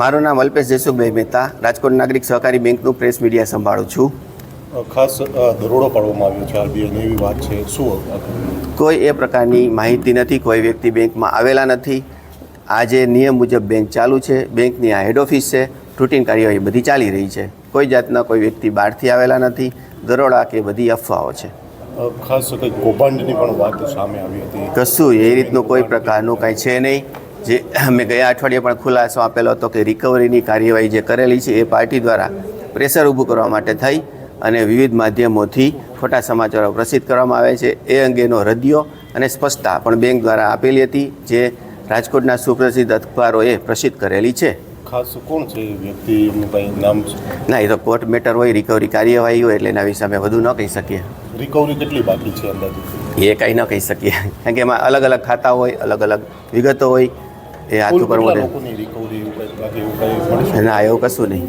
મારું નામ અલ્પેશ જયસુખભાઈ મહેતા રાજકોટ નાગરિક સહકારી બેંકનું પ્રેસ મીડિયા સંભાળું છું. ખાસ દરોડો પાડવામાં આવ્યો છે આરબીઆઈની એવી વાત છે. શું કોઈ એ પ્રકારની માહિતી નથી કોઈ વ્યક્તિ બેંકમાં આવેલા નથી. આજે નિયમ મુજબ બેંક ચાલુ છે બેંકની આ હેડ ઓફિસ છે રૂટીન કાર્યવાહી બધી ચાલી રહી છે. કોઈ જાતના કોઈ વ્યક્તિ બહારથી આવેલા નથી દરોડા કે બધી અફવાઓ છે. ખાસ કૌભાંડની પણ વાત સામે આવી હતી. કશું એ રીતનું કોઈ પ્રકારનું કાંઈ છે નહીં. જે અમે ગયા અઠવાડિયે પણ ખુલાસો આપેલો હતો કે રિકવરીની કાર્યવાહી જે કરેલી છે એ પાર્ટી દ્વારા પ્રેશર ઊભું કરવા માટે થઈ અને વિવિધ માધ્યમોથી ખોટા સમાચારો પ્રસિદ્ધ કરવામાં આવે છે. એ અંગેનો રદિયો અને સ્પષ્ટતા પણ બેંક દ્વારા આપેલી હતી જે રાજકોટના સુપ્રસિદ્ધ અખબારોએ પ્રસિદ્ધ કરેલી છે. ખાસ કોણ છે વ્યક્તિ? એમનું નામ છે? ના એ તો કોર્ટ મેટર હોય રિકવરી કાર્યવાહી હોય એટલે એના વિશે અમે વધુ ન કહી શકીએ. રિકવરી કેટલી બાકી છે અંદાજે? એ કંઈ ન કહી શકીએ કારણ કે એમાં અલગ અલગ ખાતા હોય અલગ અલગ વિગતો હોય એ આ તો કરવું ના એવું કશું નહીં.